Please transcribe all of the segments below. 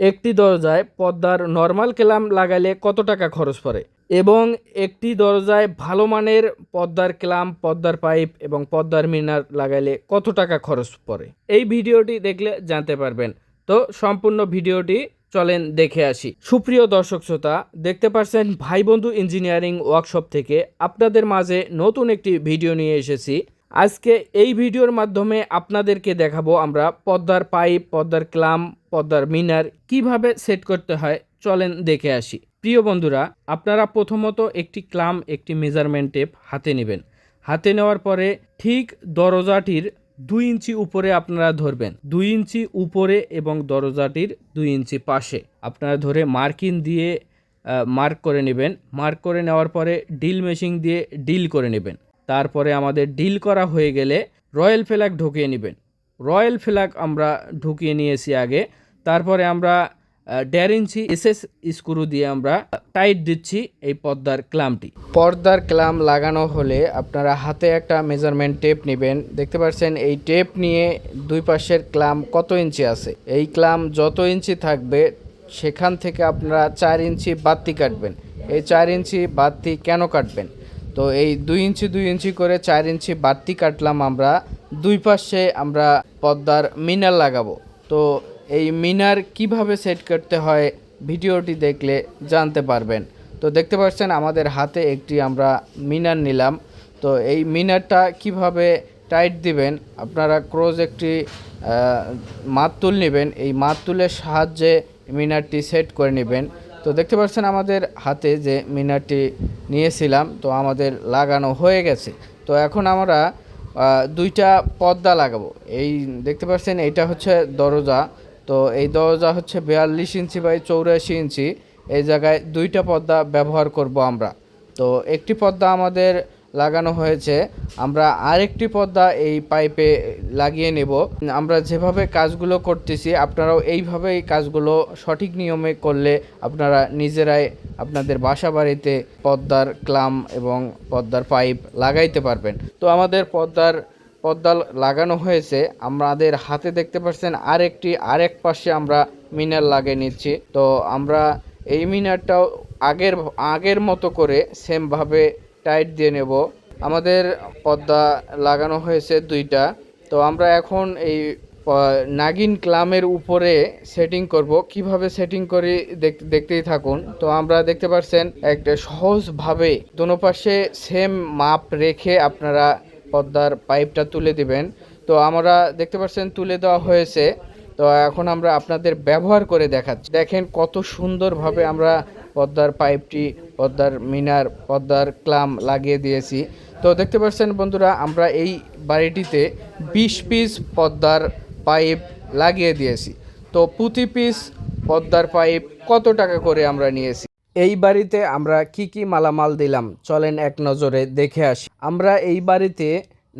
একটি দরজায় পদ্মার নর্মাল ক্লাম লাগাইলে কত টাকা খরচ পড়ে? এবং একটি দরজায় ভালো মানের পর্দার ক্লাম পদ্মার পাইপ এবং পদ্মার মিনার লাগাইলে কত টাকা খরচ পড়ে? এই ভিডিওটি দেখলে জানতে পারবেন। তো সম্পূর্ণ ভিডিওটি চলেন দেখে আসি। সুপ্রিয় দর্শক শ্রোতা, দেখতে পাচ্ছেন ভাই বন্ধু ইঞ্জিনিয়ারিং ওয়ার্কশপ থেকে আপনাদের মাঝে নতুন একটি ভিডিও নিয়ে এসেছি। আজকে এই ভিডিওর মাধ্যমে আপনাদেরকে দেখাবো আমরা পর্দার পাইপ পর্দার ক্লাম পর্দার মিনার কীভাবে সেট করতে হয়। চলেন দেখে আসি। প্রিয় বন্ধুরা, আপনারা প্রথমত একটি ক্লাম, একটি মেজারমেন্ট টেপ হাতে নেবেন। হাতে নেওয়ার পরে ঠিক দরজাটির দুই ইঞ্চি উপরে আপনারা ধরবেন। দুই ইঞ্চি উপরে এবং দরজাটির দুই ইঞ্চি পাশে। আপনারা ধরে মার্কিং দিয়ে মার্ক করে নেবেন। মার্ক করে নেওয়ার পরে ডিল মেশিন দিয়ে ডিল করে নেবেন। তারপরে আমাদের ডিল করা হয়ে গেলে রয়্যাল ফ্ল্যাগ ঢুকিয়ে নেবেন। রয়্যাল ফ্ল্যাগ আমরা ঢুকিয়ে নিয়েছি আগে। তারপরে আমরা দেড় ইঞ্চি এসএস স্ক্রু দিয়ে আমরা টাইট দিচ্ছি এই পর্দার ক্লামটি। পর্দার ক্লাম লাগানো হলে আপনারা হাতে একটা মেজারমেন্ট টেপ নেবেন। দেখতে পাচ্ছেন, এই টেপ নিয়ে দুই পাশের ক্লাম কত ইঞ্চি আছে? এই ক্লাম যত ইঞ্চি থাকবে, সেখান থেকে আপনারা চার ইঞ্চি বাতি কাটবেন। এই চার ইঞ্চি বাতি কেন কাটবেন? তো এই দুই ইঞ্চি দুই ইঞ্চি করে চার ইঞ্চি বাড়তি কাটলাম আমরা। দুই পাশে আমরা পদ্মার মিনার লাগাবো। তো এই মিনার কীভাবে সেট করতে হয় ভিডিওটি দেখলে জানতে পারবেন। তো দেখতে পাচ্ছেন আমাদের হাতে একটি আমরা মিনার নিলাম। তো এই মিনারটা কীভাবে টাইট দিবেন? আপনারা ক্রোজ একটি মাতুল নেবেন। এই মাতুলের সাহায্যে মিনারটি সেট করে নেবেন। তো দেখতে পাচ্ছেন আমাদের হাতে যে মিনারটি নিয়েছিলাম, তো আমাদের লাগানো হয়ে গেছে। তো এখন আমরা দুইটা পর্দা লাগাবো। এই দেখতে পাচ্ছেন এটা হচ্ছে দরজা। তো এই দরজা হচ্ছে বিয়াল্লিশ ইঞ্চি বাই চৌরাশি ইঞ্চি। এই জায়গায় দুইটা পর্দা ব্যবহার করব আমরা। তো একটি পর্দা আমাদের লাগানো হয়েছে। আমরা আরেকটি পর্দা এই পাইপে লাগিয়ে নেব। আমরা যেভাবে কাজগুলো করতেছি, আপনারাও এইভাবেই কাজগুলো সঠিক নিয়মে করলে আপনারা নিজেরাই আপনাদের বাসা বাড়িতে পর্দার ক্লাম এবং পর্দার পাইপ লাগাইতে পারবেন। তো আমাদের পর্দার, পর্দা লাগানো হয়েছে। আমাদের হাতে দেখতে পাচ্ছেন আরেকটি, আরেক পাশে আমরা মিনার লাগিয়ে নিচ্ছি। তো আমরা এই মিনারটাও আগের আগের মতো করে সেমভাবে টাইট দিয়ে নেব। আমাদের পর্দা লাগানো হয়েছে দুইটা। তো আমরা এখন এই নাগিন ক্লামের উপরে সেটিং করব। কীভাবে সেটিং করি দেখ- দেখতেই থাকুন। তো আমরা দেখতে পাচ্ছেন একটা সহজভাবে দোনো পাশে সেম মাপ রেখে আপনারা পর্দার পাইপটা তুলে দিবেন। তো আমরা দেখতে পাচ্ছেন তুলে দেওয়া হয়েছে। তো এখন আমরা আপনাদের ব্যবহার করে দেখাচ্ছি। দেখেন কত সুন্দরভাবে আমরা পর্দার পাইপটি পর্দার মিনার পর্দার ক্লাম লাগিয়ে দিয়েছি। তো দেখতে পাচ্ছেন বন্ধুরা, আমরা এই বাড়িটিতে বিশ পিস পদ্মার পাইপ লাগিয়ে দিয়েছি। তো প্রতি পিস পদ্মার পাইপ কত টাকা করে আমরা নিয়েছি? এই বাড়িতে আমরা কি কি মালামাল দিলাম? চলেন এক নজরে দেখে আসি। আমরা এই বাড়িতে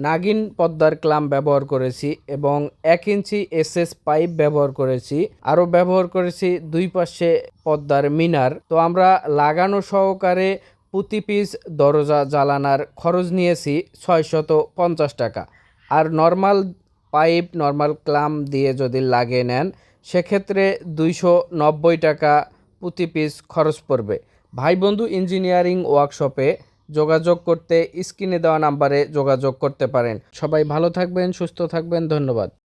নাগিন পদ্মার ক্লাম ব্যবহার করেছি এবং এক ইঞ্চি এসএস পাইপ ব্যবহার করেছি, আরও ব্যবহার করেছি দুই পাশে পদ্মার মিনার। তো আমরা লাগানো সহকারে প্রতি পিস দরজা জ্বালানার খরচ নিয়েছি ছয়শত পঞ্চাশ টাকা। আর নর্মাল পাইপ, নর্মাল ক্লাম দিয়ে যদি লাগিয়ে নেন, সেক্ষেত্রে দুইশো নব্বই টাকা প্রতি পিস খরচ পড়বে। ভাই বন্ধু ইঞ্জিনিয়ারিং ওয়ার্কশপে যোগাযোগ করতে স্ক্রিনে দেওয়া নাম্বারে যোগাযোগ করতে পারেন। সবাই ভালো থাকবেন সুস্থ থাকবেন ধন্যবাদ।